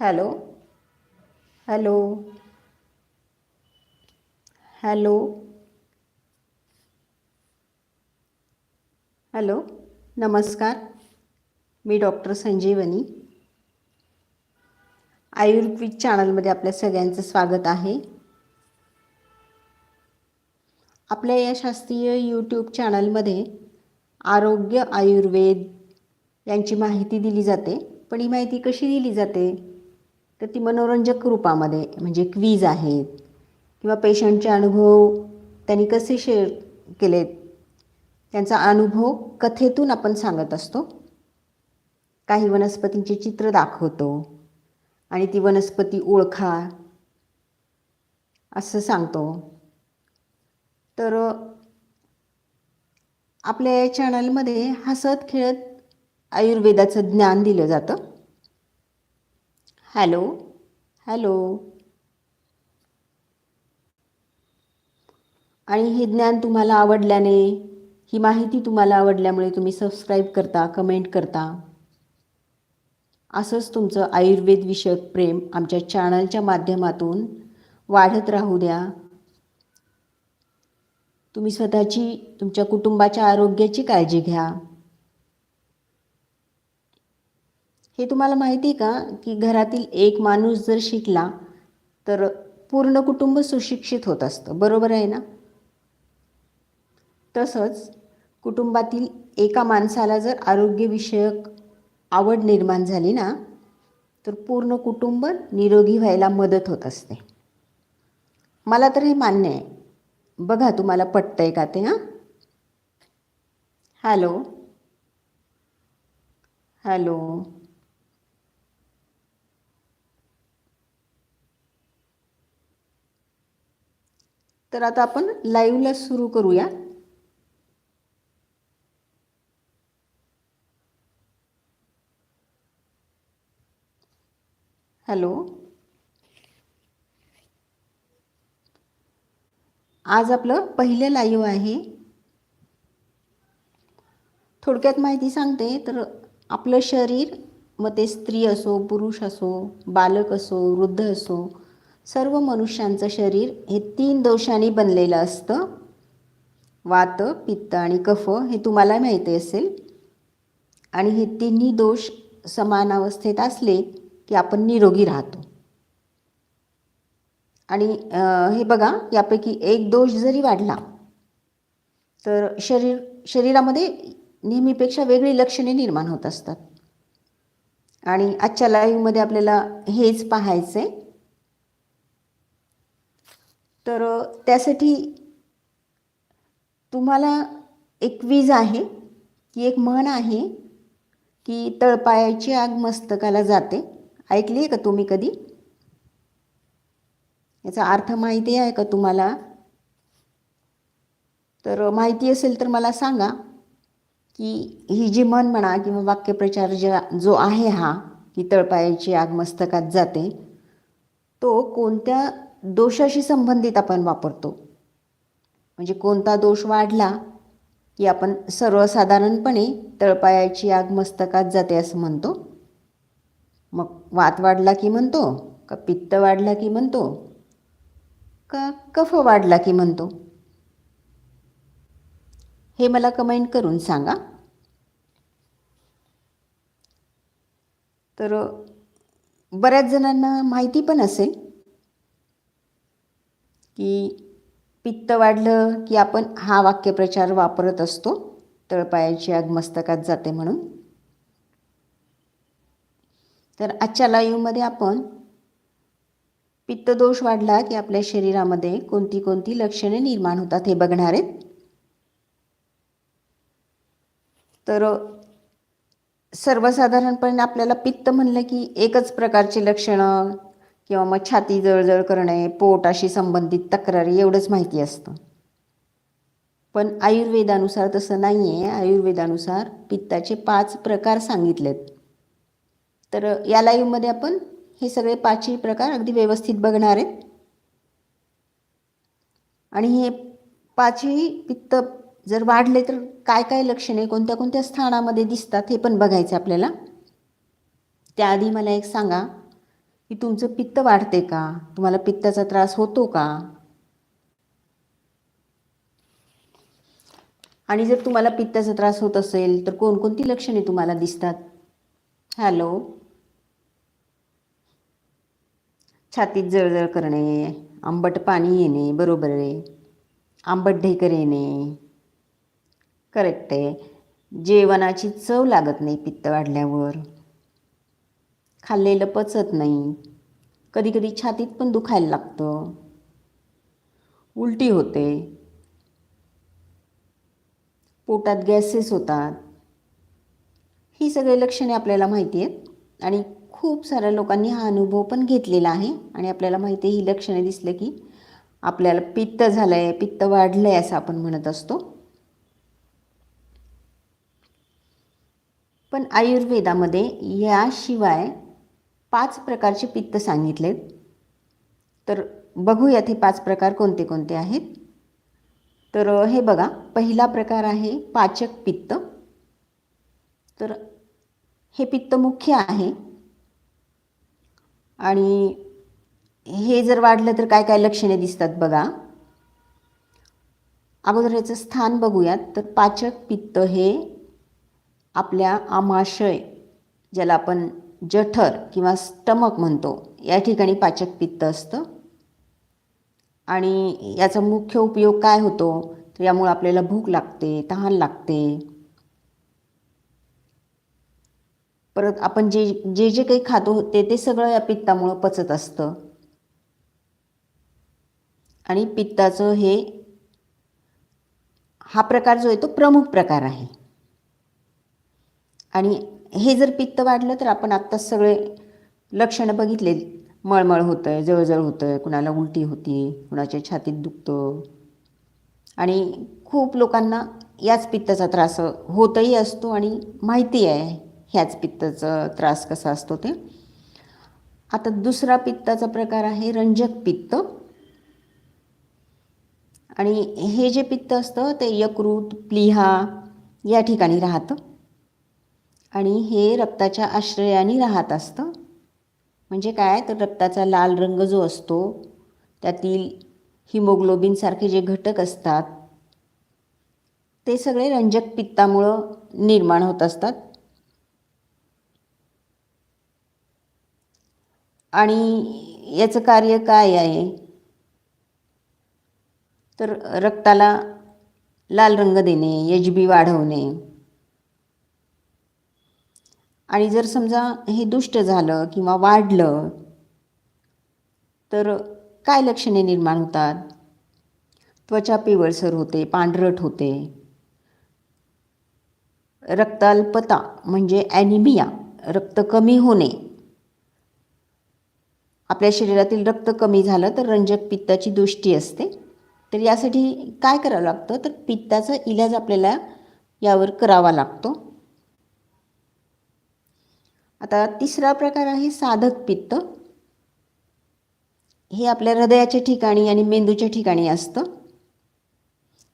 Hello. Hello. Hello. Hello. नमस्कार. मी doctor संजीवनी. आयुर्वेद चॅनलमध्ये आपल्या सगळ्यांचं स्वागत आहे. आपल्या या शास्त्रीय यूट्यूब चॅनलमध्ये आरोग्य आयुर्वेद यांची माहिती दिली जाते. पण ही माहिती कशी दिली जाते? तर ती मनोरंजक रूपामध्ये म्हणजे क्वीज आहेत किंवा पेशंटचे अनुभव त्यांनी कसे शेअर केलेत त्यांचा अनुभव कथेतून आपण सांगत असतो. काही वनस्पतींचे चित्र दाखवतो आणि ती वनस्पती ओळखा असं सांगतो. तर आपल्या या चॅनलमध्ये हसत खेळत आयुर्वेदाचं ज्ञान दिलं जातं. Hello hello. आणि हे ज्ञान तुम्हाला आवडल्याने ही माहिती तुम्हाला आवडल्यामुळे तुम्ही सबस्क्राईब करता कमेंट करता. असंच तुमचं आयुर्वेद विषयक प्रेम आमच्या चॅनलच्या माध्यमातून वाढत राहू द्या. तुम्ही स्वतःची तुमच्या कुटुंबाच्या आरोग्याची काळजी घ्या. हे तुम्हाला माहिती आहे का की घरातील एक माणूस जर शिकला तर पूर्ण कुटुंब सुशिक्षित होत असतं. बरोबर आहे ना? तसंच कुटुंबातील एका माणसाला जर आरोग्यविषयक आवड निर्माण झाली ना तर पूर्ण कुटुंब निरोगी व्हायला मदत होत असते. मला तर हे मान्य आहे. बघा तुम्हाला पटतं आहे का ते हां? हॅलो? हॅलो? तर आता आपण लाईव्हला सुरू करूया. हॅलो आज आपलं पहिलं लाईव्ह आहे. थोडक्यात माहिती सांगते तर आपलं शरीर मग ते स्त्री असो पुरुष असो बालक असो वृद्ध असो सर्व मनुष्यांचं शरीर हे तीन दोषांनी बनलेलं असतं. वात पित्त आणि कफ हे तुम्हाला माहिती असेल. आणि हे तिन्ही दोष समान अवस्थेत असले की आपण निरोगी राहतो. आणि हे बघा यापैकी एक दोष जरी वाढला तर शरीर शरीरामध्ये नेहमीपेक्षा वेगळी लक्षणे निर्माण होत असतात. आणि आजच्या लाईव्हमध्ये आपल्याला हेच पाहायचं आहे तर त्यासाठी तुम्हाला एक वीज आहे की एक म्हण आहे की तळपायाची आग मस्तकाला जाते. ऐकली आहे का तुम्ही कधी? याचा अर्थ माहिती आहे का तुम्हाला? तर माहिती असेल तर मला सांगा की ही जी म्हण म्हणा किंवा वाक्यप्रचार ज्या जो आहे हा की तळपायाची आग मस्तकात जाते तो कोणत्या दोषाशी संबंधित आपण वापरतो. म्हणजे कोणता दोष वाढला की आपण सर्वसाधारणपणे तळपायाची आग मस्तकात जाते असं म्हणतो. मग वात वाढला की म्हणतो का पित्त वाढला की म्हणतो का कफ वाढला की म्हणतो? हे मला कमेंट करून सांगा. तर बऱ्याच जणांना माहिती पण असेल की पित्त वाढलं की आपण हा वाक्यप्रचार वापरत असतो. तळपायाची आग मस्तकात जाते म्हणून. तर आजच्या लाईव्हमध्ये आपण पित्तदोष वाढला की आपल्या शरीरामध्ये कोणती कोणती लक्षणे निर्माण होतात हे बघणार आहेत. तर सर्वसाधारणपणे आपल्याला पित्त म्हणलं की एकच प्रकारची लक्षणं किंवा मग छाती जळजळ करणे पोटाशी संबंधित तक्रारी एवढंच माहिती असतं. पण आयुर्वेदानुसार तसं नाही आहे आयुर्वेदानुसार पित्ताचे पाच प्रकार सांगितलेत. तर या लाईव्हमध्ये आपण हे सगळे पाचही प्रकार अगदी व्यवस्थित बघणार आहेत. आणि हे पाचही पित्त जर वाढले तर काय काय लक्षणे कोणत्या कोणत्या स्थानामध्ये दिसतात हे पण बघायचं आपल्याला. त्याआधी मला एक सांगा. की तुमचं पित्त वाढते का? तुम्हाला पित्ताचा त्रास होतो का? आणि जर तुम्हाला पित्ताचा त्रास होत असेल तर कोणकोणती लक्षणे तुम्हाला दिसतात? हॅलो छातीत जळजळ करणे आंबट पाणी येणे बरोबर आहे. आंबट ढेकर येणे. करेक्ट आहे. जेवणाची चव लागत नाही पित्त वाढल्यावर. खाल्लेलं पचत नाही. कधीकधी छातीत पण दुखायला लागतं. उलटी होते. पोटात गॅसेस होतात. ही सगळी लक्षणे आपल्याला माहिती आहेत. आणि खूप साऱ्या लोकांनी हा अनुभव पण घेतलेला आहे. आणि आपल्याला माहिती आहे ही लक्षणे दिसलं की आपल्याला पित्त झालं आहे पित्त वाढलं आहे असं आपण म्हणत असतो. पण आयुर्वेदामध्ये याशिवाय पाच प्रकारचे पित्त सांगितले. तर बघूयात हे पाच प्रकार कोणते कोणते आहेत. तर हे बघा पहिला प्रकार आहे पाचक पित्त. तर हे पित्त मुख्य आहे. आणि हे जर वाढलं तर काय काय लक्षणे दिसतात बघा. अगोदर याचं स्थान बघूयात. तर पाचक पित्त हे आपल्या आमाशय ज्याला आपण जठर किंवा स्टमक म्हणतो या ठिकाणी पाचक पित्त असतं. आणि याचा मुख्य उपयोग काय होतो? तर यामुळे आपल्याला भूक लागते तहान लागते. परत आपण जे जे जे काही खातो ते ते सगळं या पित्तामुळं पचत असतं. आणि पित्ताचं हे हा प्रकार जो आहे तो प्रमुख प्रकार आहे. आणि हे जर पित्त वाढलं तर आपण आत्ताच सगळे लक्षणं बघितले. मळमळ होतं आहे जळजळ होतं आहे कुणाला उलटी होती कुणाच्या छातीत दुखतं. आणि खूप लोकांना याच पित्ताचा त्रास होतही असतो आणि माहिती आहे ह्याच पित्ताचा त्रास कसा असतो ते. आता दुसरा पित्ताचा प्रकार आहे रंजक पित्त. आणि हे जे पित्त असतं ते यकृत प्लिहा या ठिकाणी राहतं. आणि हे रक्ताच्या आश्रयाने राहत असतं. म्हणजे काय? तर रक्ताचा लाल रंग जो असतो त्यातील हिमोग्लोबिनसारखे जे घटक असतात ते सगळे रंजक पित्तामुळं निर्माण होत असतात. आणि याचं कार्य काय आहे? तर रक्ताला लाल रंग देणे एच बी वाढवणे. आणि जर समजा हे दुष्ट झालं किंवा वाढलं तर काय लक्षणे निर्माण होतात? त्वचा पिवळसर होते पांढरट होते. रक्ताल्पता म्हणजे ॲनिमिया रक्त कमी होणे. आपल्या शरीरातील रक्त कमी झालं तर रंजक पित्ताची दृष्टी असते. तर यासाठी काय करावं लागतं? तर पित्ताचा इलाज आपल्याला यावर करावा लागतो. आता तिसरा प्रकार आहे साधक पित्त. हे आपल्या हृदयाच्या ठिकाणी आणि मेंदूच्या ठिकाणी असतं.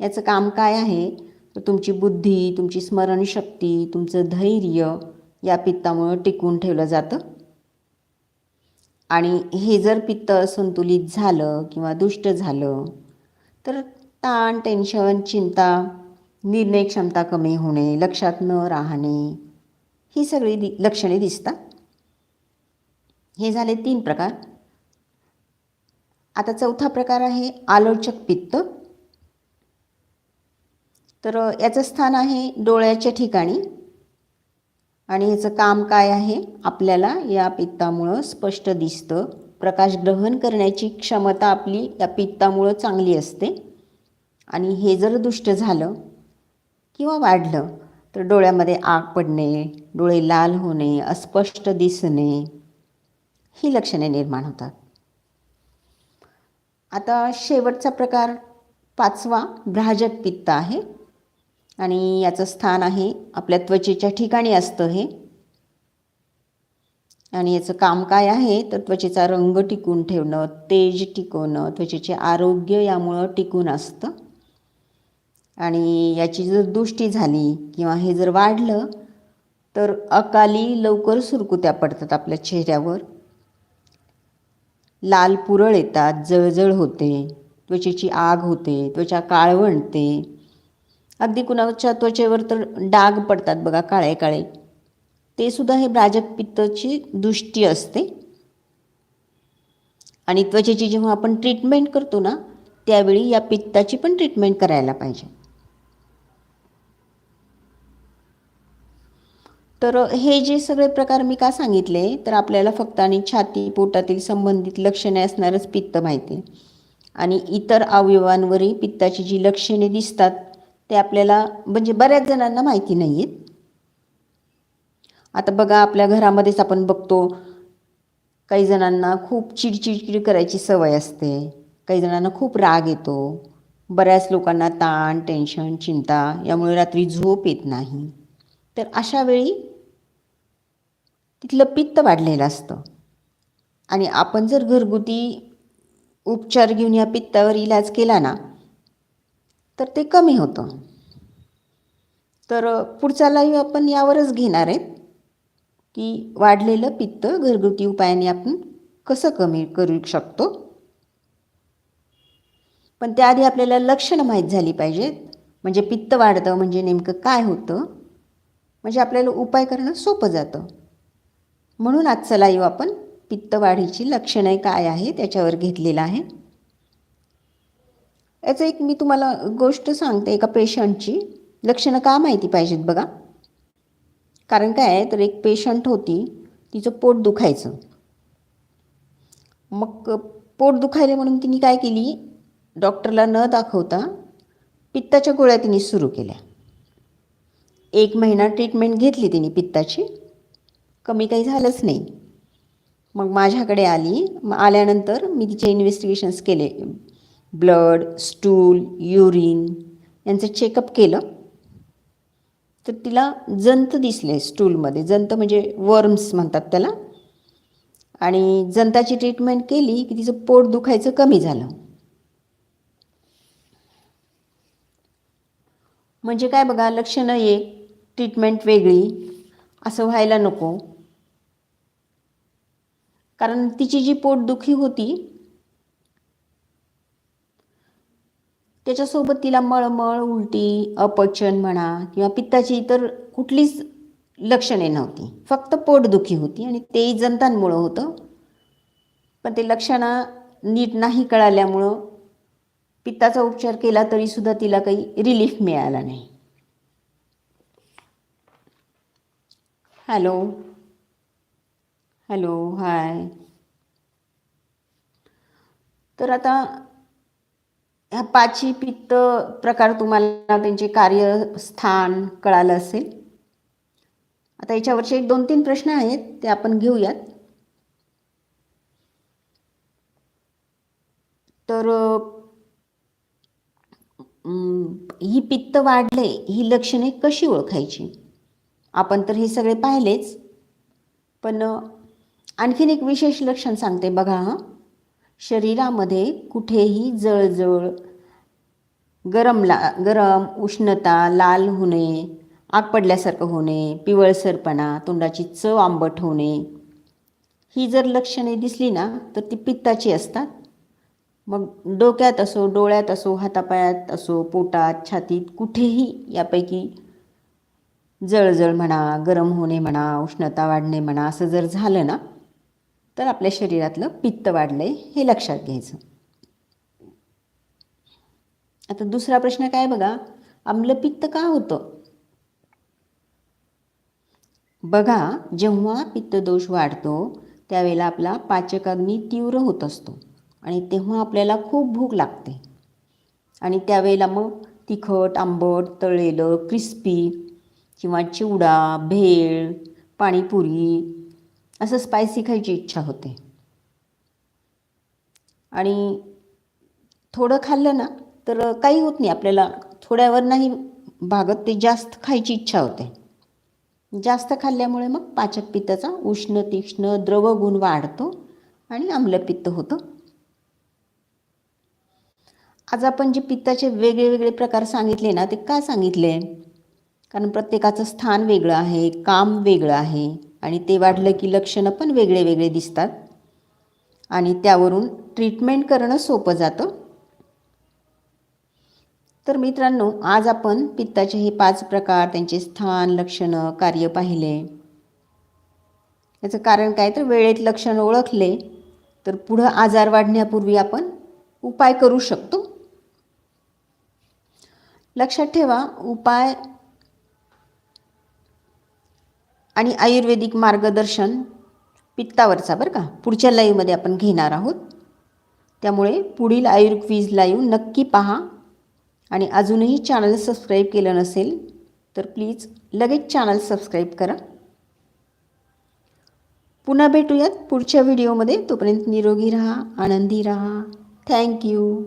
याचं काम काय आहे? तर तुमची बुद्धी तुमची स्मरणशक्ती तुमचं धैर्य या पित्तामुळं टिकवून ठेवलं जातं. आणि हे जर पित्त संतुलित झालं किंवा दुष्ट झालं तर ताण टेन्शन चिंता निर्णय क्षमता कमी होणे लक्षात न राहणे ही सगळी दि लक्षणे दिसतात. हे झाले तीन प्रकार. आता चौथा प्रकार आहे आलोचक पित्त. तर याचं स्थान आहे डोळ्याच्या ठिकाणी. आणि ह्याचं काम काय आहे? आपल्याला या पित्तामुळं स्पष्ट दिसतं. प्रकाश ग्रहण करण्याची क्षमता आपली या पित्तामुळं चांगली असते. आणि हे जर दुष्ट झालं किंवा वाढलं तर डोळ्यामध्ये आग पडणे डोळे लाल होणे अस्पष्ट दिसणे ही लक्षणे निर्माण होतात. आता शेवटचा प्रकार पाचवा भ्राजक पित्त आहे आणि याचं स्थान आहे आपल्या त्वचेच्या ठिकाणी असतं हे. आणि याचं काम काय आहे? तर त्वचेचा रंग टिकून ठेवणं तेज टिकवणं त्वचेचे आरोग्य यामुळं टिकून असतं. आणि याची जर दृष्टी झाली किंवा हे जर वाढलं तर अकाली लवकर सुरकुत्या पडतात आपल्या चेहऱ्यावर. लाल पुरळ येतात जळजळ होते त्वचेची आग होते त्वचा काळवणते अगदी कुणाच्या त्वचेवर तर डाग पडतात बघा काळे काळे. ते सुद्धा हे ब्राजक पित्तची दृष्टी असते. आणि त्वचेची जेव्हा आपण ट्रीटमेंट करतो ना त्यावेळी या पित्ताची पण ट्रीटमेंट करायला पाहिजे. तर हे जे सगळे प्रकार मी का सांगितले तर आपल्याला फक्त आणि छाती पोटातील संबंधित लक्षणे असणारच पित्त माहिती. आहे आणि इतर अवयवांवरही पित्ताची जी लक्षणे दिसतात ते आपल्याला म्हणजे बऱ्याच जणांना माहिती नाही आहेत आता बघा आपल्या घरामध्येच आपण बघतो काही जणांना खूप चिडचिडचिड करायची सवय असते काही जणांना खूप राग येतो बऱ्याच लोकांना ताण टेन्शन चिंता यामुळे रात्री झोप येत नाही. तर अशा वेळी तिथलं पित्त वाढलेलं असतं. आणि आपण जर घरगुती उपचार घेऊन या पित्तावर इलाज केला ना तर ते कमी होतं. तर पुढचा लाईव्ह आपण यावरच घेणार आहेत की वाढलेलं पित्त घरगुती उपायाने आपण कसं कमी करू शकतो. पण त्याआधी आपल्याला लक्षणं माहीत झाली पाहिजेत. म्हणजे पित्त वाढतं म्हणजे नेमकं काय होतं? म्हणजे आपल्याला उपाय करणं सोपं जातं. म्हणून आजचा लाईव्ह आपण पित्तवाढीची लक्षणं काय आहे त्याच्यावर घेतलेलं आहे. याचं एक मी तुम्हाला गोष्ट सांगते एका पेशंटची. लक्षणं का माहिती पाहिजेत बघा. कारण काय आहे तर एक पेशंट होती तिचं पोट दुखायचं. मग पोट दुखायले म्हणून तिने काय केली डॉक्टरला न दाखवता पित्ताच्या गोळ्या तिने सुरू केल्या. एक महिना ट्रीटमेंट घेतली तिने पित्ताची. कमी काही झालंच नाही. मग माझ्याकडे आली. मग आल्यानंतर मी तिचे इन्व्हेस्टिगेशन्स केले. ब्लड स्टूल युरिन यांचं चेकअप केलं. तर तिला जंत दिसले स्टूलमध्ये जंत म्हणजे वर्म्स म्हणतात त्याला. आणि जंताची ट्रीटमेंट केली की तिचं पोट दुखायचं कमी झालं. म्हणजे काय बघा लक्षणं एक ट्रीटमेंट वेगळी. असं व्हायला नको. कारण तिची जी पोटदुखी होती त्याच्यासोबत तिला मळमळ उलटी अपचन म्हणा किंवा पित्ताची इतर कुठलीच लक्षणे नव्हती. फक्त पोटदुखी होती आणि तेही जंतांमुळं होतं. पण ते लक्षणं नीट नाही कळाल्यामुळं पित्ताचा उपचार केला तरीसुद्धा तिला काही रिलीफ मिळाला नाही. Hello hello hi. तर आता ह्या पाची पित्त प्रकार तुम्हाला त्यांचे कार्यस्थान कळालं असेल. आता याच्यावरचे एक दोन तीन प्रश्न आहेत ते आपण घेऊयात. तर ही पित्त वाढले ही लक्षणे कशी ओळखायची? आपण तर हे सगळे पाहिलेच. पण आणखीन एक विशेष लक्षण सांगते बघा हां. शरीरामध्ये कुठेही जळजळ गरम ला गरम उष्णता लाल होणे आग पडल्यासारखं होणे पिवळसरपणा तोंडाची चव आंबट होणे ही जर लक्षणे दिसली ना तर ती पित्ताची असतात. मग डोक्यात असो डोळ्यात असो हातापायात असो पोटात छातीत कुठेही यापैकी जळजळ म्हणा गरम होणे म्हणा उष्णता वाढणे म्हणा असं जर झालं ना तर आपल्या शरीरातलं पित्त वाढलंय हे लक्षात घ्यायचं. आता दुसरा प्रश्न काय बघा? आम्लपित्त का होतं? बघा जेव्हा पित्तदोष वाढतो त्यावेळेला आपला पाचकाग्नी तीव्र होत असतो आणि तेव्हा आपल्याला खूप भूक लागते. आणि त्यावेळेला मग तिखट आंबट तळलेलं क्रिस्पी किंवा चिवडा भेळ पाणीपुरी असं स्पायसी खायची इच्छा होते. आणि थोडं खाल्लं ना तर काही होत नाही. आपल्याला थोड्यावर नाही भागत ते जास्त खायची इच्छा होते. जास्त खाल्ल्यामुळे मग पाचक पित्ताचा उष्ण तीक्ष्ण द्रव गुण वाढतो आणि आम्लपित्त होतं. आज आपण जे पित्ताचे वेगळे वेगळे प्रकार सांगितले ना ते का सांगितले? कारण प्रत्येकाचं स्थान वेगळं आहे काम वेगळं आहे. आणि ते वाढलं की लक्षणं पण वेगळे वेगळे दिसतात. आणि त्यावरून ट्रीटमेंट करणं सोपं जातं. तर मित्रांनो आज आपण पित्ताचे हे पाच प्रकार त्यांचे स्थान लक्षणं कार्य पाहिले. याचं कारण काय? तर वेळेत लक्षण ओळखले तर पुढं आजार वाढण्यापूर्वी आपण उपाय करू शकतो. लक्षात ठेवा उपाय आणि आयुर्वेदिक मार्गदर्शन पित्तावरचा बरं का. पुढच्या लाईव्हमध्ये आपण घेणार आहोत. त्यामुळे पुढील आयुर्वेज लाईव्ह नक्की पहा. आणि अजूनही चॅनल सबस्क्राईब केलं नसेल तर प्लीज लगेच चॅनल सबस्क्राईब करा. पुन्हा भेटूयात पुढच्या व्हिडिओमध्ये तोपर्यंत निरोगी राहा आनंदी राहा. थँक्यू